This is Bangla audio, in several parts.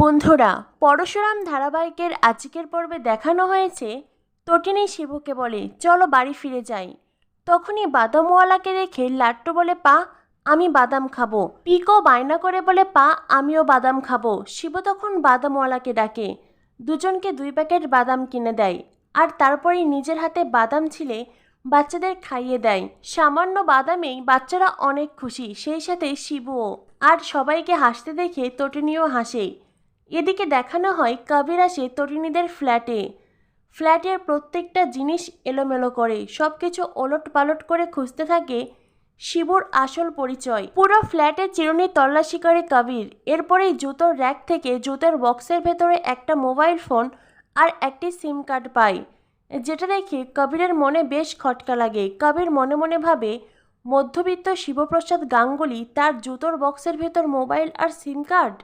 বন্ধুরা, পরশুরাম ধারাবাহিকের আজকের পর্বে দেখানো হয়েছে, তটিনী শিবুকে বলে, চলো বাড়ি ফিরে যাই। তখনই বাদামওয়ালাকে রেখে লাট্টু বলে, পা, আমি বাদাম খাব। পিকো বায়না করে বলে, পা, আমিও বাদাম খাব। শিব তখন বাদামওয়ালাকে ডাকে, দুজনকে দুই প্যাকেট বাদাম কিনে দেয়, আর তারপরেই নিজের হাতে বাদাম ছিলে বাচ্চাদের খাইয়ে দেয়। সামান্য বাদামেই বাচ্চারা অনেক খুশি, সেই সাথে শিবুও। আর সবাইকে হাসতে দেখে তটিনীও হাসে। এদিকে দেখানো হয় কবির আসে তরিণীদের ফ্ল্যাটে। ফ্ল্যাটের প্রত্যেকটা জিনিস এলোমেলো করে সব কিছু ওলট পালট করে খুঁজতে থাকে শিবুর আসল পরিচয়। পুরো ফ্ল্যাটে চিরুনি তল্লাশি করে কবির এরপরেই জুতোর র্যাক থেকে জুতোর বক্সের ভেতরে একটা মোবাইল ফোন আর একটি সিম কার্ড পায়, যেটা দেখে কবিরের মনে বেশ খটকা লাগে। কবির মনে মনে ভাবে, মধ্যবিত্ত শিবপ্রসাদ গাঙ্গুলি তার জুতোর বক্সের ভেতর মোবাইল আর সিম কার্ড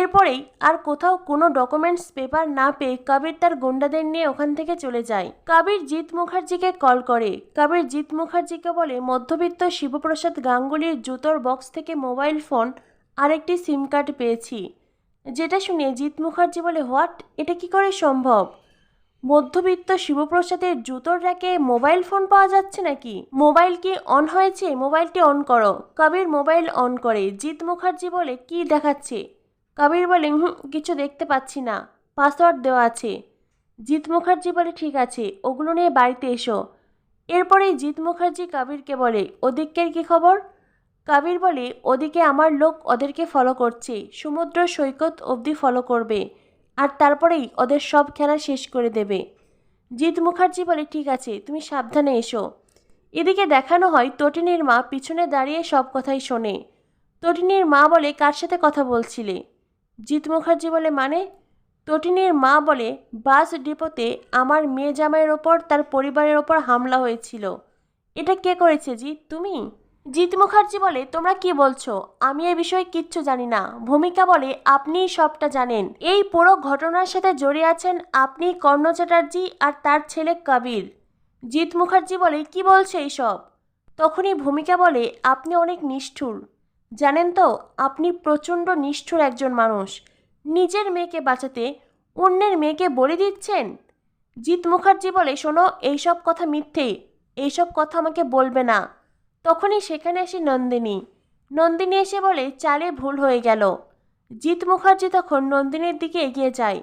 এরপরেই আর কোথাও কোনো ডকুমেন্টস পেপার না পেয়ে কবির তার গুন্ডাদের নিয়ে ওখান থেকে চলে যায়। কবির জিৎ মুখার্জিকে কল করে। কবির জিৎ মুখার্জিকে বলে, মধ্যবিত্ত শিবপ্রসাদ গাঙ্গুলির জুতোর বক্স থেকে মোবাইল ফোন আর একটি সিম কার্ড পেয়েছি। যেটা শুনে জিৎ মুখার্জি বলে, হোয়াট? এটা কি করে সম্ভব? মধ্যবিত্ত শিবপ্রসাদের জুতোর র্যাকে মোবাইল ফোন পাওয়া যাচ্ছে নাকি? মোবাইল কি অন হয়েছে? মোবাইলটি অন করো। কবির মোবাইল অন করে। জিৎ মুখার্জি বলে, কি দেখাচ্ছে? কবির বলে হুম কিছু দেখতে পাচ্ছি না। পাসওয়ার্ড দেওয়া আছে। জিৎ মুখার্জি বলে, ঠিক আছে, ওগুলো নিয়ে বাড়িতে এসো। এরপরেই জিৎ মুখার্জি কবিরকে বলে, ওদিকের কি খবর? কবির বলে, ওদিকে আমার লোক ওদেরকে ফলো করছে। সমুদ্র সৈকত অবধি ফলো করবে। আর তারপরেই ওদের সব খেলা শেষ করে দেবে। জিৎ মুখার্জি বলে, ঠিক আছে, তুমি সাবধানে এসো। এদিকে দেখানো হয় তটিনীর মা পিছনে দাঁড়িয়ে সব কথাই শোনে। তটিনীর মা বলে, কার সাথে কথা বলছিলে? জিৎ মুখার্জি বলে মানে? তটিনীর মা বলে, বাস ডিপোতে আমার মেয়ে জামাইয়ের ওপর, তার পরিবারের ওপর হামলা হয়েছিল। এটা কে করেছে জিৎ? তুমি? জিৎ মুখার্জি বলে, তোমরা কি বলছো? আমি এ বিষয়ে কিচ্ছু জানি না। ভূমিকা বলে, আপনিই সবটা জানেন। এই পুরো ঘটনার সাথে জড়িয়ে আছেন আপনি কর্ণ চ্যাটার্জি আর তার ছেলে কবির। জিৎ মুখার্জি বলে, কি বলছে এইসব? তখনই ভূমিকা বলে, আপনি অনেক নিষ্ঠুর। জানেন তো, আপনি প্রচণ্ড নিষ্ঠুর একজন মানুষ। নিজের মেয়েকে বাঁচাতে অন্যের মেয়েকে বলে দিচ্ছেন? জিৎ মুখার্জি বলে, শোনো, এইসব কথা মিথ্যে, এইসব কথা আমাকে বলবে না। তখনই সেখানে আসে নন্দিনী। নন্দিনী এসে বলে, চালে ভুল হয়ে গেল। জিৎ মুখার্জি তখন নন্দিনীর দিকে এগিয়ে যায়।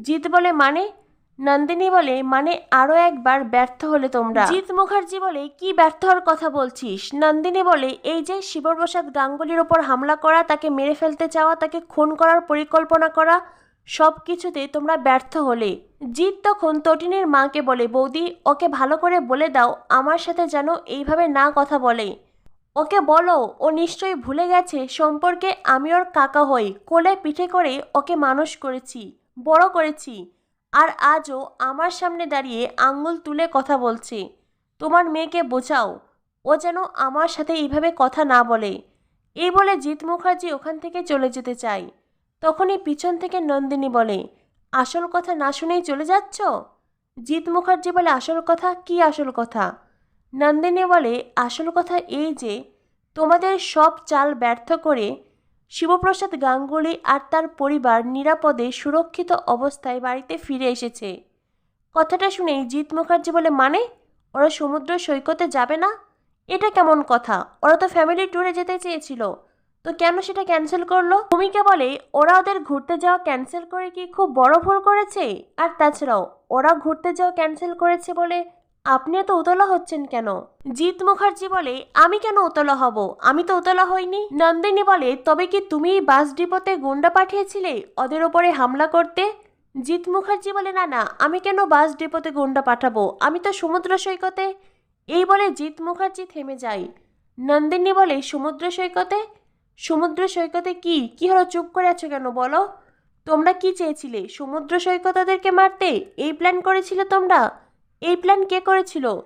জিৎ বলে মানে নন্দিনী বলে মানে আরও একবার ব্যর্থ হলে তোমরা? জিৎ মুখার্জি বলে, কি ব্যর্থ হওয়ার কথা বলছিস? নন্দিনী বলে, এই যে শিবপ্রসাদ গাঙ্গুলির ওপর হামলা করা, তাকে মেরে ফেলতে চাওয়া, তাকে খুন করার পরিকল্পনা করা সব কিছুতে তোমরা ব্যর্থ হলে? জিৎ তখন তটিনীর মাকে বলে, বৌদি, ওকে ভালো করে বলে দাও, আমার সাথে যেন এইভাবে না কথা বলে। ওকে বলো, ও নিশ্চয়ই ভুলে গেছে, সম্পর্কে আমি ওর কাকা হই, কোলে পিঠে করে ওকে মানুষ করেছি, বড় করেছি। আর আজও আমার সামনে দাঁড়িয়ে আঙ্গুল তুলে কথা বলছে। তোমার মেয়েকে বোঝাও। ও যেন আমার সাথে এইভাবে কথা না বলে। এই বলে জিৎ মুখার্জি ওখান থেকে চলে যেতে চায় তখনই পিছন থেকে নন্দিনী বলে, আসল কথা না শুনেই চলে যাচ্ছ? জিৎ মুখার্জি বলে, আসল কথা? কি আসল কথা? নন্দিনী বলে, আসল কথা এই যে, তোমাদের সব চাল ব্যর্থ করে শিবপ্রসাদ গাঙ্গুলি আর তার পরিবার নিরাপদে সুরক্ষিত অবস্থায় বাড়িতে ফিরে এসেছে। কথাটা শুনেই জিৎ মুখার্জি বলে মানে? ওরা সমুদ্র সৈকতে যাবে না? এটা কেমন কথা? ওরা তো ফ্যামিলি ট্যুরে যেতে চেয়েছিল। তো কেন সেটা ক্যান্সেল করল? ভূমিকা বলে, ওরা ওদের ঘুরতে যাওয়া ক্যান্সেল করে কি খুব বড় ভুল করেছে? আর তাছাড়াও, ওরা ঘুরতে যাওয়া ক্যান্সেল করেছে বলে আপনি এত উতলা হচ্ছেন কেন? জিৎ মুখার্জি বলে, আমি কেন উতলা হব? আমি তো উতলা হইনি। নন্দিনী বলে, তবে কি তুমি বাস ডিপোতে গুন্ডা পাঠিয়েছিলে? ওদের ওপরে হামলা করতে? জিৎ মুখার্জি বলে, না না, আমি কেন বাস ডিপোতে গুন্ডা পাঠাবো? আমি তো সমুদ্র সৈকতে। এই বলে জিৎ মুখার্জি থেমে যায়। নন্দিনী বলে, সমুদ্র সৈকতে? সমুদ্র সৈকতে কি? কি হলো? চুপ করে আছো কেন? বলো। তোমরা কি চেয়েছিলে? সমুদ্র সৈকত ওদেরকে মারতে? এই প্ল্যান করেছিলে তোমরা? এই প্ল্যান কে করেছিল?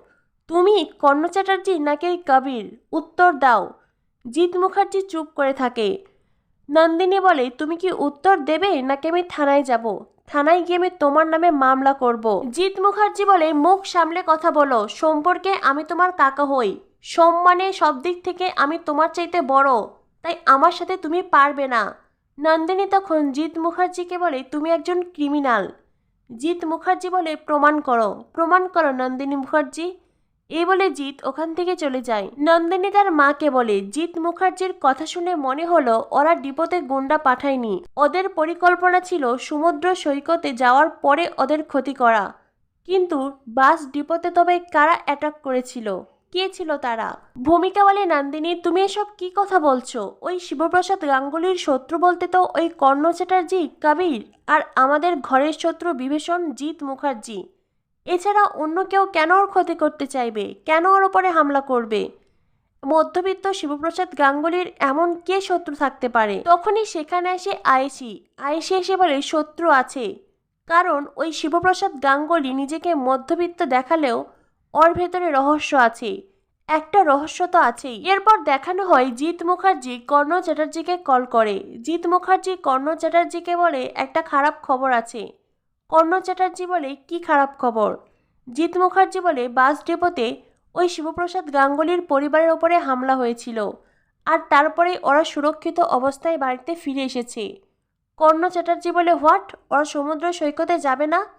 তুমি, কর্ণ চ্যাটার্জি নাকি কবির? উত্তর দাও। জিৎ মুখার্জি চুপ করে থাকে। নন্দিনী বলে, তুমি কি উত্তর দেবে নাকি আমি থানায় যাব? থানায় গিয়ে আমি তোমার নামে মামলা করব। জিৎ মুখার্জি বলে, মুখ সামলে কথা বলো। সম্পর্কে আমি তোমার কাকা হই। সম্মানে সব দিক থেকে আমি তোমার চাইতে বড়। তাই আমার সাথে তুমি পারবে না। নন্দিনী তখন জিৎ মুখার্জিকে বলে, তুমি একজন ক্রিমিনাল জিৎ মুখার্জি বলে প্রমাণ করো প্রমাণ করো নন্দিনী মুখার্জি। এই বলে জিৎ ওখান থেকে চলে যায়। নন্দিনী তার মাকে বলে, জিৎ মুখার্জির কথা শুনে মনে হলো ওরা ডিপোতে গুন্ডা পাঠায়নি। ওদের পরিকল্পনা ছিল সমুদ্র সৈকতে যাওয়ার পরে ওদের ক্ষতি করা। কিন্তু বাস ডিপোতে তবে কারা অ্যাটাক করেছিল? কে ছিল তারা? ভূমিকা বলে নান্দিনী, তুমি এসব কি কথা বলছো? ওই শিবপ্রসাদ গাঙ্গুলির শত্রু বলতে তো ওই কর্ণ চ্যাটার্জি, কবির আর আমাদের ঘরের শত্রু বিভীষণ জিৎ মুখার্জি। এছাড়া অন্য কেউ কেন ওর ক্ষতি করতে চাইবে? কেন ওর ওপরে হামলা করবে? মধ্যবিত্ত শিবপ্রসাদ গাঙ্গুলির এমন কে শত্রু থাকতে পারে? তখনই সেখানে এসে আয়েসি আয়েসি এসে বলে, শত্রু আছে। কারণ ওই শিবপ্রসাদ গাঙ্গুলি নিজেকে মধ্যবিত্ত দেখালেও ওর ভেতরে রহস্য আছে। একটা রহস্য তো আছেই। এরপর দেখানো হয় জিৎ মুখার্জি, কর্ণ চ্যাটার্জিকে কল করে। জিৎ মুখার্জি, কর্ণ চ্যাটার্জিকে বলে একটা খারাপ খবর আছে। কর্ণ চ্যাটার্জি বলে, কি খারাপ খবর? জিৎ মুখার্জি বলে, বাস ডেপোতে ওই শিবপ্রসাদ গাঙ্গুলির পরিবারের ওপরে হামলা হয়েছিল আর তারপরে ওরা সুরক্ষিত অবস্থায় বাড়িতে ফিরে এসেছে। কর্ণ চ্যাটার্জি বলে, হোয়াট? ওরা সমুদ্র সৈকতে যাবে না?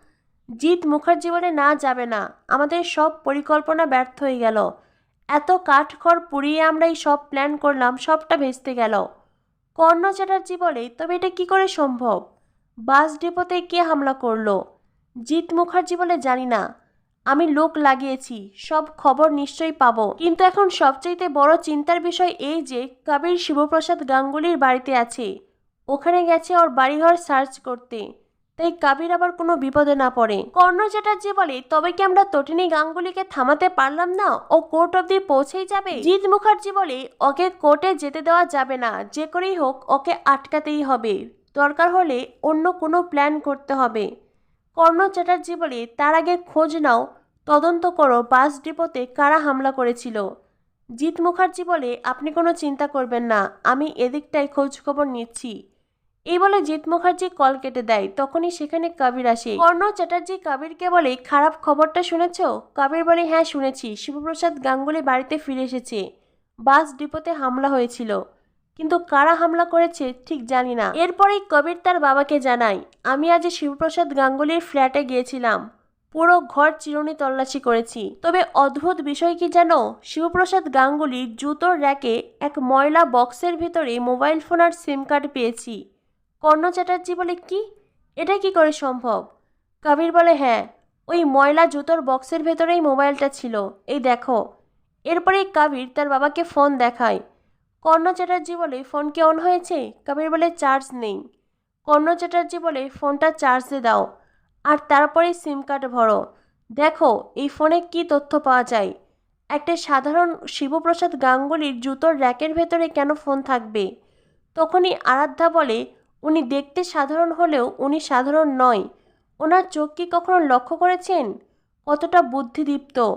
জিৎ মুখার্জি বলে না যাবে না। আমাদের সব পরিকল্পনা ব্যর্থ হয়ে গেল। এত কাঠখড় পুড়িয়ে আমরা এই সব প্ল্যান করলাম, সবটা ভেস্তে গেল। কর্ণ চ্যাটার্জি বলে, তবে এটা কি করে সম্ভব? বাস ডিপোতে কে হামলা করল? জিৎ মুখার্জি বলে, জানি না। আমি লোক লাগিয়েছি, সব খবর নিশ্চয়ই পাবো। কিন্তু এখন সবচাইতে বড় চিন্তার বিষয় এই যে, কবির শিবপ্রসাদ গাঙ্গুলির বাড়িতে আছে। ওখানে গেছে ওর বাড়িঘর সার্চ করতে। তাই কাবির আবার কোনো বিপদে না পড়ে। কর্ণ চ্যাটার্জি বলে, তবে কি আমরা তটিনী গাঙ্গুলিকে থামাতে পারলাম না? ও কোর্ট অব্দি পৌঁছেই যাবে? জিৎ মুখার্জি বলে, ওকে কোর্টে যেতে দেওয়া যাবে না। যে করেই হোক, ওকে আটকাতেই হবে। দরকার হলে অন্য কোনো প্ল্যান করতে হবে। কর্ণ চ্যাটার্জি বলে, তার আগে খোঁজ নাও। তদন্ত করো। বাস ডিপোতে কারা হামলা করেছিল? জিৎ মুখার্জি বলে, আপনি কোনো চিন্তা করবেন না। আমি এদিকটাই খোঁজখবর নিচ্ছি। এই বলে জিৎ মুখার্জি কল কেটে দেয়। তখনই সেখানে কবির আসে। কর্ণ চ্যাটার্জি কবিরকে বলে, খারাপ খবরটা শুনেছ? কবির বলে হ্যাঁ শুনেছি। শিবপ্রসাদ গাঙ্গুলি বাড়িতে ফিরে এসেছে। বাস ডিপোতে হামলা হয়েছিল। কিন্তু কারা হামলা করেছে ঠিক জানি না। এরপরেই কবির তার বাবাকে জানায়, আমি আজ শিবপ্রসাদ গাঙ্গুলির ফ্ল্যাটে গিয়েছিলাম। পুরো ঘর চিরুনি তল্লাশি করেছি। তবে অদ্ভুত বিষয় কি জানো? শিবপ্রসাদ গাঙ্গুলির জুতোর র্যাকে এক ময়লা বক্সের ভিতরে মোবাইল ফোন আর সিম কার্ড পেয়েছি। কর্ণ চ্যাটার্জি বলে, কি? এটা কি করে সম্ভব? কবির বলে হ্যাঁ ওই ময়লা জুতোর বক্সের ভেতরেই মোবাইলটা ছিল। এই দেখো। এরপরেই কবির তার বাবাকে ফোন দেখায়। কর্ণ চ্যাটার্জি বলে ফোন কি অন হয়েছে? কবির বলে, চার্জ নেই। কর্ণ চ্যাটার্জি বলে, ফোনটা চার্জে দাও। আর তারপরে সিম কার্ড ভরো। দেখো, এই ফোনে কি তথ্য পাওয়া যায়। একটা সাধারণ শিবপ্রসাদ গাঙ্গুলির জুতোর র্যাকের ভেতরে কেন ফোন থাকবে? তখনই আরাধ্যা বলে উনি দেখতে সাধারণ হলেও উনি সাধারণ নয়। ওনার চোখ কি কখনো লক্ষ্য করেছেন? কতটা বুদ্ধিদীপ্ত।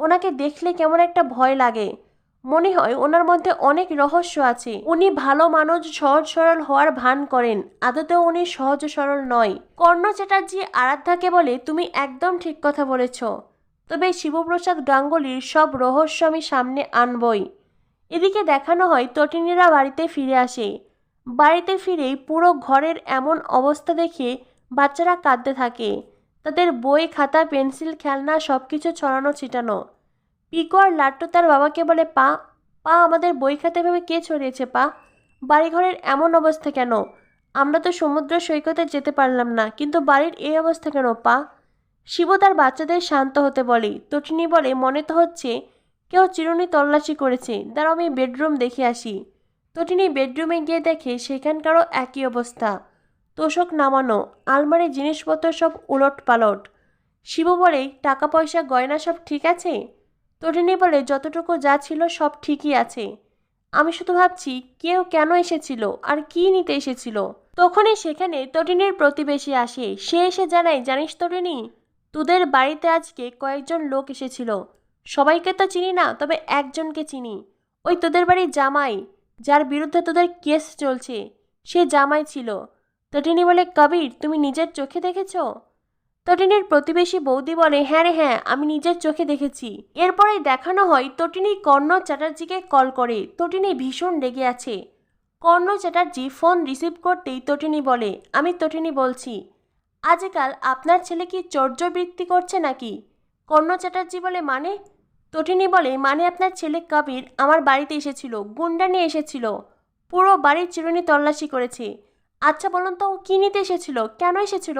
ওনাকে দেখলে কেমন একটা ভয় লাগে। মনে হয় ওনার মধ্যে অনেক রহস্য আছে। উনি ভালো মানুষ, সহজ সরল হওয়ার ভান করেন। আদতেও উনি সহজ সরল নয়। কর্ণ চ্যাটার্জি আরাধ্যাকে বলে, তুমি একদম ঠিক কথা বলেছ। তবে শিবপ্রসাদ গাঙ্গুলির সব রহস্য আমি সামনে আনবই। এদিকে দেখানো হয়, তটিনীরা বাড়িতে ফিরে আসে। বাড়িতে ফিরেই পুরো ঘরের এমন অবস্থা দেখে বাচ্চারা কাঁদতে থাকে। তাদের বই, খাতা, পেন্সিল, খেলনা সব কিছু ছড়ানো, ছিটানো। পিকো আর লাট্টু তার বাবাকে বলে, পা পা, আমাদের বই খাতা ভেবে কে ছড়িয়েছে, পা? বাড়িঘরের এমন অবস্থা কেন? আমরা তো সমুদ্র সৈকতে যেতে পারলাম না, কিন্তু বাড়ির এই অবস্থা কেন, পা? শিব তার বাচ্চাদের শান্ত হতে বলে, তটিনী বলে, মনে তো হচ্ছে কেউ চিরুনি তল্লাশি করেছে। দাঁড়াও, আমি বেডরুম দেখে আসি। তটিনী বেডরুমে গিয়ে দেখে সেখানকারও একই অবস্থা। তোষক নামানো, আলমারি জিনিসপত্র সব উলট পালট শিব বলে টাকা পয়সা গয়না সব ঠিক আছে? তটিনী বলে, যতটুকু যা ছিল সব ঠিকই আছে। আমি শুধু ভাবছি, কেউ কেন এসেছিল? আর কি নিতে এসেছিল? তখনই সেখানে তটিনীর প্রতিবেশী আসে। সে এসে জানায়, জানিস তটিনী তোদের বাড়িতে আজকে কয়েকজন লোক এসেছিল। সবাইকে তো চিনি না, তবে একজনকে চিনি। ওই তোদের বাড়ির জামাই। যার বিরুদ্ধে তোদের কেস চলছে। সে জামাই ছিল। তটিনী বলে, কবির, তুমি নিজের চোখে দেখেছ? তটিনীর প্রতিবেশী বৌদি বলে হ্যাঁ রে হ্যাঁ আমি নিজের চোখে দেখেছি। এরপরেই দেখানো হয় তটিনী কর্ণ চ্যাটার্জিকে কল করে। তটিনী ভীষণ রেগে আছে। কর্ণ চ্যাটার্জি ফোন রিসিভ করতেই তটিনী বলে, আমি তটিনী বলছি, আজকাল আপনার ছেলে কি চর্যবৃত্তি করছে নাকি? কর্ণ চ্যাটার্জি বলে মানে তটিনী বলে মানে আপনার ছেলে কবির আমার বাড়িতে এসেছিল, গুন্ডা নিয়ে এসেছিল। পুরো বাড়ির চিরুনি তল্লাশি করেছে। আচ্ছা বলুন তো কী নিতে এসেছিল? কেন এসেছিল?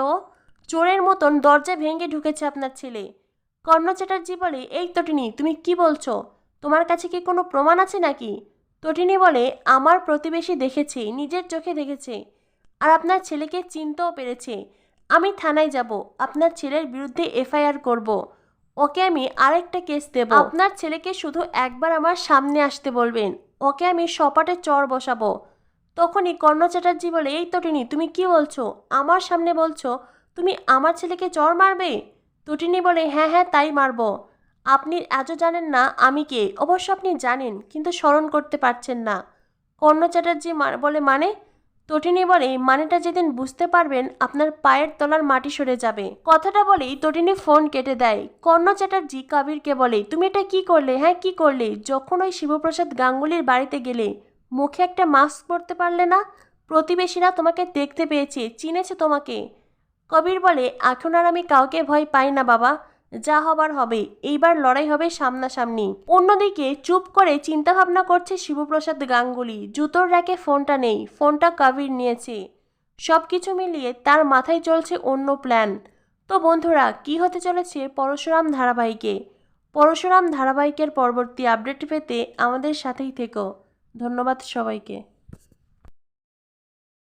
চোরের মতন দরজা ভেঙে ঢুকেছে আপনার ছেলে। কর্ণ চ্যাটার্জি বলে, এই তটিনী, তুমি কি বলছো? তোমার কাছে কি কোনো প্রমাণ আছে নাকি? তটিনী বলে, আমার প্রতিবেশী দেখেছে, নিজের চোখে দেখেছে। আর আপনার ছেলেকে চিনতেও পেরেছে। আমি থানায় যাব। আপনার ছেলের বিরুদ্ধে এফআইআর করব। ওকে আমি আরেকটা কেস দেব। আপনার ছেলেকে শুধু একবার আমার সামনে আসতে বলবেন। ওকে আমি সপাটে চর বসাবো। তখনই কর্ণ চ্যাটার্জি বলে, এই তটিনী তুমি কি বলছো? আমার সামনে বলছো, তুমি আমার ছেলেকে চর মারবে? তটিনী বলে হ্যাঁ হ্যাঁ তাই মারবো। আপনি আজও জানেন না আমি কে। অবশ্য আপনি জানেন, কিন্তু স্মরণ করতে পারছেন না। কর্ণ চ্যাটার্জি বলে মানে? তটিনী বলে মানেটা যেদিন বুঝতে পারবেন আপনার পায়ের তলার মাটি সরে যাবে। কথাটা বলেই তটিনী ফোন কেটে দেয়। কর্ণ চ্যাটার্জি কবিরকে বলে, তুমি এটা কি করলে? হ্যাঁ কি করলে? যখন ওই শিবপ্রসাদ গাঙ্গুলির বাড়িতে গেলে, মুখে একটা মাস্ক পরতে পারলে না? প্রতিবেশীরা তোমাকে দেখতে পেয়েছে, চিনেছে তোমাকে। কবির বলে, এখন আর আমি কাউকে ভয় পাই না বাবা। যা হবার হবে, এইবার লড়াই হবে সামনাসামনি। অন্যদিকে চুপ করে চিন্তাভাবনা করছে শিবপ্রসাদ গাঙ্গুলি। জুতোর র্যাকে ফোনটা নেই, ফোনটা কাবির নিয়েছে। সব কিছু মিলিয়ে তার মাথায় চলছে অন্য প্ল্যান। তো বন্ধুরা, কি হতে চলেছে পরশুরাম ধারাবাহিকে? পরশুরাম ধারাবাহিকের পরবর্তী আপডেট পেতে আমাদের সাথেই থেকো। ধন্যবাদ সবাইকে।